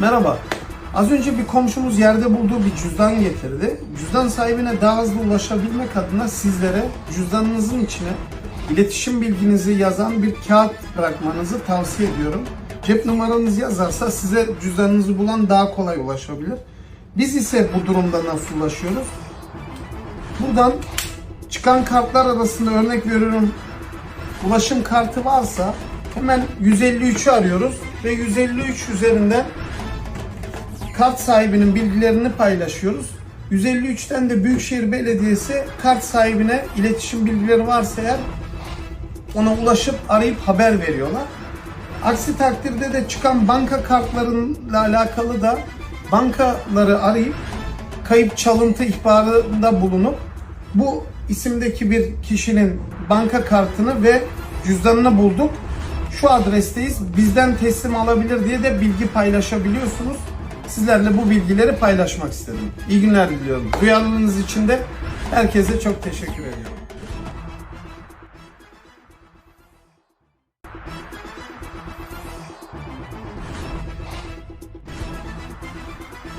Merhaba. Az önce bir komşumuz yerde bulduğu bir cüzdan getirdi. Cüzdan sahibine daha hızlı ulaşabilmek adına sizlere cüzdanınızın içine iletişim bilginizi yazan bir kağıt bırakmanızı tavsiye ediyorum. Cep numaranız yazarsa size cüzdanınızı bulan daha kolay ulaşabilir. Biz ise bu durumda nasıl ulaşıyoruz? Buradan çıkan kartlar arasında örnek veriyorum ulaşım kartı varsa hemen 153'ü arıyoruz ve 153 üzerinden kart sahibinin bilgilerini paylaşıyoruz. 153'ten de Büyükşehir Belediyesi kart sahibine iletişim bilgileri varsa eğer ona ulaşıp arayıp haber veriyorlar. Aksi takdirde de çıkan banka kartlarıyla alakalı da bankaları arayıp kayıp çalıntı ihbarında bulunup bu isimdeki bir kişinin banka kartını ve cüzdanını bulduk. Şu adresteyiz. Bizden teslim alabilir diye de bilgi paylaşabiliyorsunuz. Sizlerle bu bilgileri paylaşmak istedim. İyi günler diliyorum. Duyarlılığınız için de herkese çok teşekkür ediyorum.